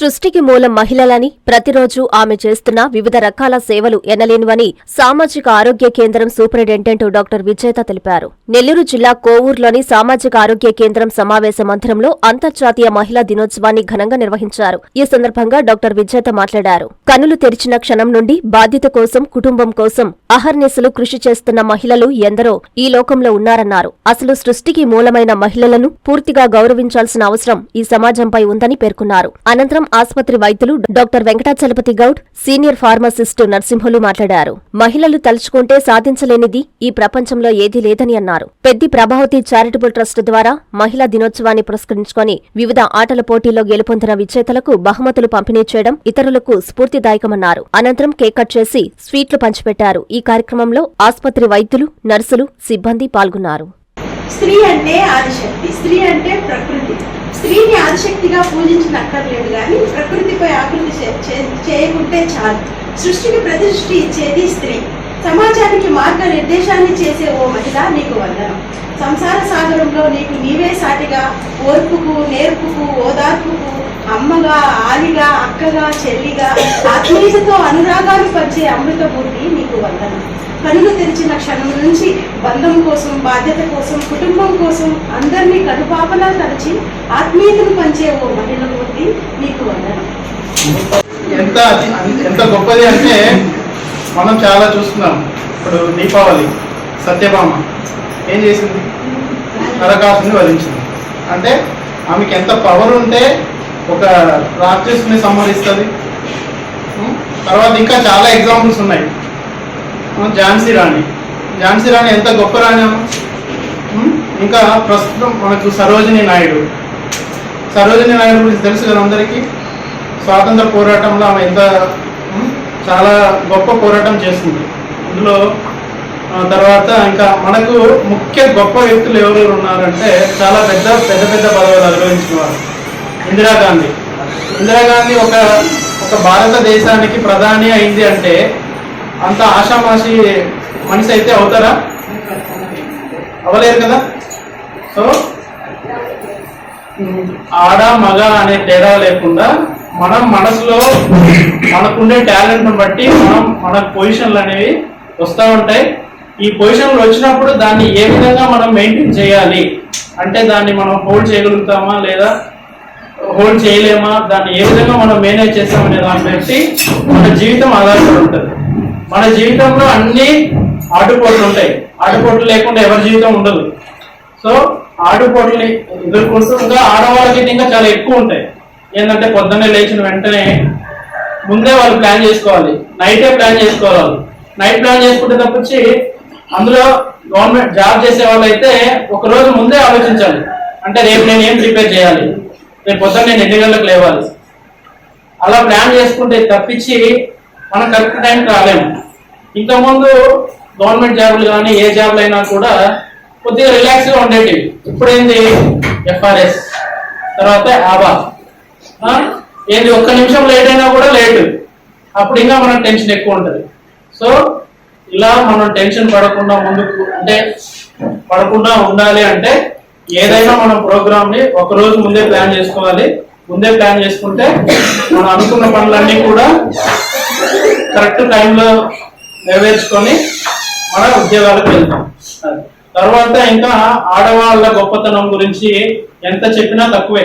సృష్టికి మూలం మహిళలని ప్రతిరోజు ఆమె చేస్తున్న వివిధ రకాల సేవలు ఎనలేనివని సామాజిక ఆరోగ్య కేంద్రం సూపరింటెండెంట్ డాక్టర్ విజేత తెలిపారు. నెల్లూరు జిల్లా కోవూరులోని సామాజిక ఆరోగ్య కేంద్రం సమావేశ మందిరంలో అంతర్జాతీయ మహిళా దినోత్సవాన్ని ఘనంగా నిర్వహించారు. ఈ సందర్భంగా డాక్టర్ విజేత మాట్లాడారు. కనులు తెరిచిన క్షణం నుండి బాధ్యత కోసం కుటుంబం కోసం అహర్నిశలు కృషి చేస్తున్న మహిళలు ఎందరో ఈ లోకంలో ఉన్నారన్నారు. అసలు సృష్టికి మూలమైన మహిళలను పూర్తిగా గౌరవించాల్సిన అవసరం ఈ సమాజంపై ఉందని పేర్కొన్నారు. అనంతరం ఆసుపత్రి వైద్యులు doctor Venkatachalapathi Goud senior pharmacist Narsimhulu మాట్లాడారు. మహిళలు తలుచుకుంటే సాధించలేనిది ఈ ప్రపంచంలో ఏదీ లేదని అన్నారు. పెద్ది ప్రభావతి చారిటబుల్ ట్రస్ట్ ద్వారా మహిళా దినోత్సవాన్ని పురస్కరించుకొని వివిధ ఆటల పోటీల్లో గెలుపొందిన విజేతలకు బహుమతులు పంపిణీ చేయడం ఇతరులకు స్ఫూర్తిదాయకమన్నారు. అనంతరం కేక్ కట్ చేసి స్వీట్లు పంచిపెట్టారు. ఈ కార్యక్రమంలో ఆసుపత్రి వైద్యులు నర్సులు సిబ్బంది పాల్గొన్నారు. స్త్రీ అంటే ఆదిశక్తి స్త్రీ అంటే ప్రకృతి. స్త్రీని ఆదిశక్తిగా పూజించనక్కర్లేదు కానీ ప్రకృతిపై ఆకృతి చే- చేయకుంటే చాలు. సృష్టికి ప్రతిష్ఠి ఇచ్చేది స్త్రీ. సమాజానికి మార్గ నిర్దేశాన్ని చేసే ఓ మహిళ నీకు వందనం. సంసార సాగరంలో నీకు నీవే సాటిగా ఓర్పుకు నేర్పుకు ఓదార్పుకు అమ్మగా ఆలిగా అక్కగా చెల్లిగా ఆత్మీయతతో అనురాగాలు పంచే అమృతమూర్తి నీకు వందనం. కనులు తెరిచిన క్షణం నుంచి బంధం కోసం బాధ్యత కోసం కుటుంబం కోసం అందరినీ కనుపాపలా తలచి ఆత్మీయతను పంచే ఓ మహిళ మూర్తి నీకు వందనం. ఎంత ఎంత గొప్పది అంటే మనం చాలా చూస్తున్నాం. ఇప్పుడు దీపావళి సత్యభామ. ఏం చేసింది? నరకాసుని వధించింది. అంటే ఆమెకి ఎంత పవర్ ఉంటే ఒక రాక్షసుని సంహరిస్తుంది. తర్వాత ఇంకా చాలా ఎగ్జాంపుల్స్ ఉన్నాయి. ఝాన్సీ రాణి. ఝాన్సీ రాణి ఎంత గొప్ప రాణి ఇంకా ప్రస్తుతం మనకు సరోజిని నాయుడు. సరోజిని నాయుడు గురించి తెలుసు కదా అందరికీ? స్వాతంత్ర పోరాటంలో ఆమె ఎంత చాలా గొప్ప పోరాటం చేస్తుంది ఇందులో తర్వాత ఇంకా మనకు ముఖ్య గొప్ప వ్యక్తులు ఎవరెవరు ఉన్నారంటే చాలా పెద్ద పెద్ద పెద్ద పదవులు అనుభవించిన వారు ఇందిరాగాంధీ ఇందిరాగాంధీ ఒక ఒక భారతదేశానికి ప్రధాని అయింది అంటే అంత ఆషామాషి మనిషి అయితే అవుతారా? అవ్వలేరు కదా? సో ఆడ మగ అనే తేడా లేకుండా మనం మనసులో మనకుండే టాలెంట్ బట్టి మనం మన పొజిషన్లు అనేవి వస్తూ ఉంటాయి. ఈ పొజిషన్లు వచ్చినప్పుడు దాన్ని ఏ విధంగా మనం మెయింటైన్ చేయాలి? అంటే దాన్ని మనం హోల్డ్ చేయగలుగుతామా? లేదా హోల్డ్ చేయలేమా? దాన్ని ఏ విధంగా మనం మేనేజ్ చేస్తామనే దాన్ని బట్టి మన జీవితం ఆధారపడి ఉంటుంది. మన జీవితంలో అన్ని ఆటుపోట్లు ఉంటాయి. ఆటుపోట్లు లేకుండా ఎవరి జీవితం ఉండదు. సో ఆటుపోట్లని ఎదుర్కొంటూ ఇంకా ఆడవాళ్ళకి ఇంకా చాలా ఎక్కువ ఉంటాయి. ఏంటంటే పొద్దున్నే లేచిన వెంటనే ముందే వాళ్ళు ప్లాన్ చేసుకోవాలి. నైటే ప్లాన్ చేసుకోవాలి. నైట్ ప్లాన్ చేసుకుంటే తప్పించి అందులో గవర్నమెంట్ జాబ్ చేసే వాళ్ళైతే ఒక రోజు ముందే ఆలోచించాలి. అంటే రేపు నేను ఏం ప్రిపేర్ చేయాలి? రేపు పొద్దున్న నేను ఎన్ని గంటలకు లేవాలి? అలా ప్లాన్ చేసుకుంటే తప్పించి మనం కరెక్ట్ టైంకి రాలేము. ఇంతకుముందు గవర్నమెంట్ జాబులు కానీ ఏ జాబులు అయినా కూడా కొద్దిగా రిలాక్స్గా ఉండేటివి. ఇప్పుడు ఏంది ఎఫ్ఆర్ఎస్ తర్వాత ఆబా ఏది ఒక్క నిమిషం లేట్ అయినా కూడా లేట్ అప్పుడు ఇంకా మనకు టెన్షన్ ఎక్కువ ఉంటుంది. సో ఇలా మనం టెన్షన్ పడకుండా ముందుకు అంటే పడకుండా ఉండాలి అంటే ఏదైనా మనం ప్రోగ్రామ్ని ఒక రోజు ముందే ప్లాన్ చేసుకోవాలి. ముందే ప్లాన్ చేసుకుంటే మనం అనుకున్న పనులన్నీ కూడా కరెక్ట్ టైంలో నెరవేర్చుకొని మన ఉద్యోగాలకు వెళ్తాం. తర్వాత ఇంకా ఆడవాళ్ళ గొప్పతనం గురించి ఎంత చెప్పినా తక్కువే.